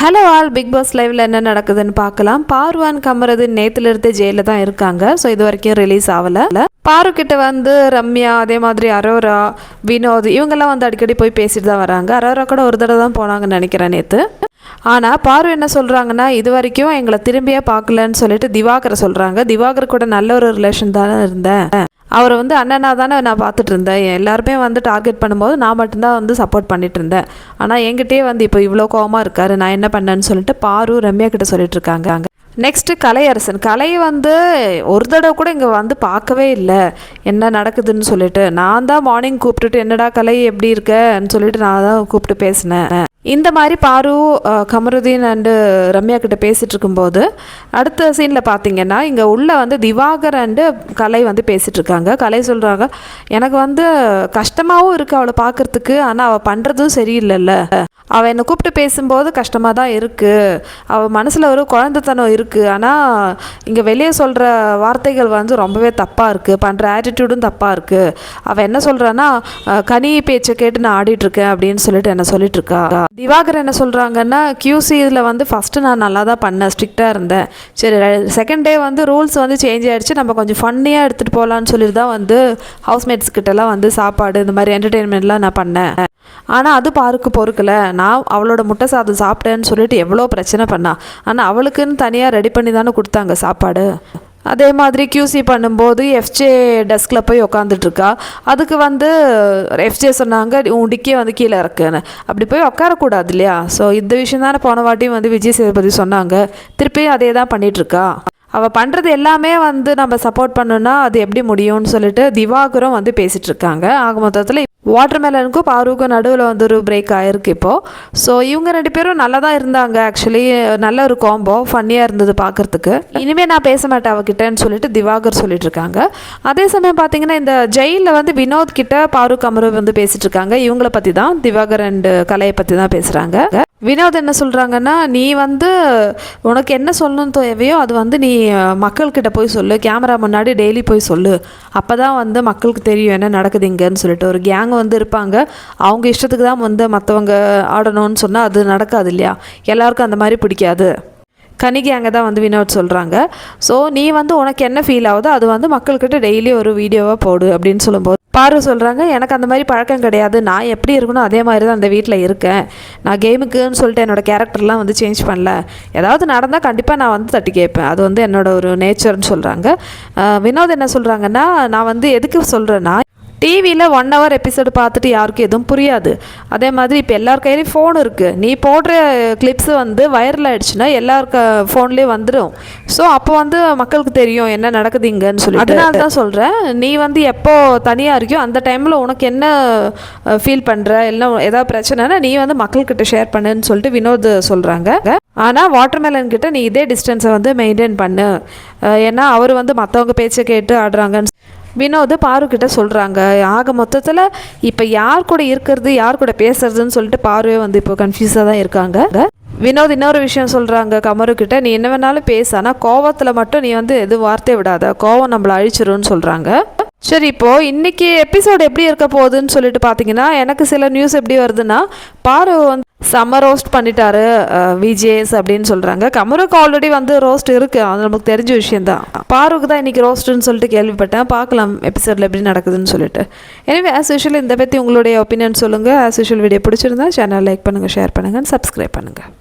Hello all big pass லைவ்ல என்ன நடக்குதுன்னு பார்க்கலாம். பார்வான் கமரது நேத்துல இருந்து ஜெயில தான் இருக்காங்க. ஸோ இது வரைக்கும் ரிலீஸ் ஆகல. பாரு கிட்ட வந்து ரம்யா அதே மாதிரி அரோரா வினோத் இவங்கெல்லாம் வந்து அடிக்கடி போய் பேசிட்டு தான் வராங்க. அரோரா கூட ஒரு தடவை தான் போனாங்கன்னு நினைக்கிறேன் நேற்று ஆனால் பாரு என்ன சொல்கிறாங்கன்னா இது வரைக்கும் எங்களை திரும்பியே பார்க்கலன்னு சொல்லிட்டு திவாகரை சொல்கிறாங்க திவாகர் கூட நல்ல ஒரு ரிலேஷன் தானே இருந்தேன். அவரை வந்து அண்ணனாக தானே நான் பார்த்துட்டு இருந்தேன். எல்லாருமே வந்து டார்கெட் பண்ணும்போது நான் மட்டும்தான் வந்து சப்போர்ட் பண்ணிட்டு இருந்தேன். ஆனால் என்கிட்டயே வந்து இப்போ இவ்வளோ கோவமாக இருக்காரு. நான் என்ன பண்ணேன்னு சொல்லிட்டு பாரு ரம்யா கிட்ட சொல்லிட்டு இருக்காங்க. நெக்ஸ்ட்டு கலையரசன். கலை வந்து ஒரு தடவை கூட இங்கே வந்து பார்க்கவே இல்லை. என்ன நடக்குதுன்னு சொல்லிட்டு. நான் தான் மார்னிங் கூப்பிட்டுட்டு என்னடா கலை எப்படி இருக்கன்னு சொல்லிட்டு நான் தான் கூப்பிட்டு பேசினேன். இந்த மாதிரி பாரு கமருதீன் அண்டு ரம்யா கிட்ட பேசிட்டு இருக்கும்போது அடுத்த சீனில் பார்த்தீங்கன்னா இங்கே உள்ள வந்து திவாகர் அண்டு கலை வந்து பேசிட்டு இருக்காங்க. கலை சொல்கிறாங்க எனக்கு வந்து கஷ்டமாகவும் இருக்குது அவளை பார்க்கறதுக்கு ஆனால் அவள் பண்ணுறதும் சரியில்லைல்ல. அவள் என்னை கூப்பிட்டு பேசும்போது கஷ்டமாக தான் இருக்குது அவள் மனசில் ஒரு குழந்தைத்தனம் இருக்குது ஆனால் இங்கே வெளியே சொல்கிற வார்த்தைகள் வந்து ரொம்பவே தப்பாக இருக்குது பண்ணுற ஆட்டிடியூடும் தப்பாக இருக்குது அவள் என்ன சொல்கிறான்னா கனி பேச்சை கேட்டு நான் ஆடிட்டுருக்கேன் அப்படின்னு சொல்லிட்டு என்ன சொல்லிட்டு இருக்கா? திவாகர் என்ன சொல்கிறாங்கன்னா கியூசி இதில் வந்து ஃபஸ்ட்டு நான் நல்லா தான் பண்ணேன் ஸ்ட்ரிக்டாக இருந்தேன். சரி செகண்ட் டே வந்து ரூல்ஸ் வந்து சேஞ்ச் ஆகிடுச்சு நம்ம கொஞ்சம் ஃபன்னியாக எடுத்துகிட்டு போகலான்னு சொல்லிட்டு தான் வந்து ஹவுஸ்மேட்ஸ் கிட்டலாம் வந்து சாப்பாடு இந்த மாதிரி என்டர்டெயின்மெண்ட்லாம் நான் பண்ணேன். ஆனால் அது பாருக்கு பொறுக்கல. நான் அவளோட முட்டை சாதம் சாப்பிட்டேன்னு சொல்லிட்டு எவ்வளோ பிரச்சனை பண்ணா. ஆனால் அவளுக்குன்னு தனியாக ரெடி பண்ணி தானே கொடுத்தாங்க சாப்பாடு. அதே மாதிரி கியூசி பண்ணும்போது எஃப்ஜே டெஸ்கில் போய் உக்காந்துட்ருக்கா அதுக்கு வந்து எஃப்ஜே சொன்னாங்க உன் டிக்கே வந்து கீழே இருக்குன்னு அப்படி போய் உட்காரக்கூடாது இல்லையா? ஸோ இந்த விஷயம் தானே போன வாட்டியும் வந்து விஜய் சேதுபதி சொன்னாங்க. திருப்பியும் அதே தான் பண்ணிகிட்ருக்கா அவள் பண்ணுறது எல்லாமே வந்து நம்ம சப்போர்ட் பண்ணோன்னா அது எப்படி முடியும்னு சொல்லிட்டு திவாகரும் வந்து பேசிகிட்டு இருக்காங்க ஆக மொத்தத்தில் வாட்டர் மேலனுக்கும் பாருக்கும் நடுவில் வந்து ஒரு பிரேக் ஆயிருக்கு இப்போது ஸோ இவங்க ரெண்டு பேரும் நல்லா தான் இருந்தாங்க ஆக்சுவலி நல்ல ஒரு காம்போ ஃபன்னியாக இருந்தது பார்க்கறதுக்கு இனிமேல் நான் பேச மாட்டேன் அவகிட்டன்னு சொல்லிட்டு திவாகர் சொல்லிட்டு இருக்காங்க. அதே சமயம் பார்த்தீங்கன்னா இந்த ஜெயிலில் வந்து வினோத் கிட்ட பாரூக் அமரு வந்து பேசிட்டு இருக்காங்க. இவங்கள பற்றி தான் திவாகர் அண்டு கலையை பற்றி தான் பேசுகிறாங்க வினோத் என்ன சொல்கிறாங்கன்னா நீ வந்து உனக்கு என்ன சொல்லணும்னு தேவையோ அது வந்து நீ மக்கள்கிட்ட போய் சொல்லு. கேமரா முன்னாடி டெய்லி போய் சொல்லு. அப்போ தான் வந்து மக்களுக்கு தெரியும் என்ன நடக்குது இங்கேன்னு சொல்லிட்டு ஒரு கேங் வந்து இருப்பாங்க. அவங்க இஷ்டத்துக்கு தான் வந்து மற்றவங்க ஆடணும்னு சொன்னால் அது நடக்காது இல்லையா? எல்லாருக்கும் அந்த மாதிரி பிடிக்காது. கணிகை அங்கே தான் வந்து வினோத் சொல்கிறாங்க ஸோ நீ வந்து உனக்கு என்ன ஃபீல் ஆகுதோ அது வந்து மக்கள்கிட்ட டெய்லி ஒரு வீடியோவாக போடு அப்படின்னு சொல்லும்போது பார்வை சொல்கிறாங்க எனக்கு அந்த மாதிரி பழக்கம் கிடையாது. நான் எப்படி இருக்கணும் அதே மாதிரி தான் அந்த வீட்டில் இருக்கேன். நான் கேமுக்குன்னு சொல்லிட்டு என்னோட கேரக்டர்லாம் வந்து சேஞ்ச் பண்ணல. ஏதாவது நடந்தால் கண்டிப்பாக நான் வந்து தட்டி கேட்பேன். அது வந்து என்னோட ஒரு நேச்சர்னு சொல்கிறாங்க வினோத் என்ன சொல்கிறாங்கன்னா நான் வந்து எதுக்கு சொல்கிறேன்னா டிவியில் ஒன் ஹவர் எபிசோடு பார்த்துட்டு யாருக்கும் எதுவும் புரியாது. அதே மாதிரி இப்போ எல்லார் கையிலையும் ஃபோன் இருக்குது நீ போடுற கிளிப்ஸ் வந்து வைரல் ஆயிடுச்சுன்னா எல்லாருக்க ஃபோன்லேயே வந்துடும் ஸோ அப்போ வந்து மக்களுக்கு தெரியும் என்ன நடக்குது இங்கன்னு சொல்லி அதனால தான் சொல்கிறேன் நீ வந்து எப்போ தனியாக இருக்கியோ அந்த டைமில் உனக்கு என்ன ஃபீல் பண்ணுற இல்லை ஏதாவது பிரச்சனைனா நீ வந்து மக்கள்கிட்ட ஷேர் பண்ணுன்னு சொல்லிட்டு வினோத் சொல்கிறாங்க ஆனால் வாட்டர்மெலன் கிட்ட நீ இதே டிஸ்டன்ஸை வந்து மெயின்டைன் பண்ணு. ஏன்னா அவர் வந்து மற்றவங்க பேச்சை கேட்டு ஆடுறாங்கன்னு வினோத் பாருக்கிட்ட சொல்கிறாங்க ஆக மொத்தத்தில் இப்போ யார் கூட இருக்கிறது யார் கூட பேசுறதுன்னு சொல்லிட்டு பாருவே வந்து இப்போ கன்ஃபியூஸாக தான் இருக்காங்க. வினோத் இன்னொரு விஷயம் சொல்கிறாங்க கமரு நீ என்ன வேணாலும் பேச. ஆனால் கோவத்தில் மட்டும் நீ வந்து எது வார்த்தை விடாத. கோவம் நம்மளை அழிச்சிரும்னு சொல்கிறாங்க சரி இப்போது இன்றைக்கி எபிசோடு எப்படி இருக்க போகுதுன்னு சொல்லிட்டு பார்த்தீங்கன்னா எனக்கு சில நியூஸ் எப்படி வருதுன்னா பாரு வந்து செம்ம ரோஸ்ட் பண்ணிட்டாரு விஜேஎஸ் அப்படின்னு சொல்கிறாங்க கமருக்கு ஆல்ரெடி வந்து ரோஸ்ட் இருக்குது அது நமக்கு தெரிஞ்ச விஷயந்தான் பாருக்கு தான் இன்னைக்கு ரோஸ்ட்டுன்னு சொல்லிட்டு கேள்விப்பட்டேன். பார்க்கலாம் எபிசோடில் எப்படி நடக்குதுன்னு சொல்லிட்டு. எனவே ஆஸ் யூஷுவல் இந்த பற்றி உங்களுடைய ஒப்பீனியன் சொல்லுங்கள் ஆஸ் யூஷுவல் வீடியோ பிடிச்சிருந்தா சேனல் லைக் பண்ணுங்கள் ஷேர் பண்ணுங்கள் சப்ஸ்கிரைப் பண்ணுங்கள்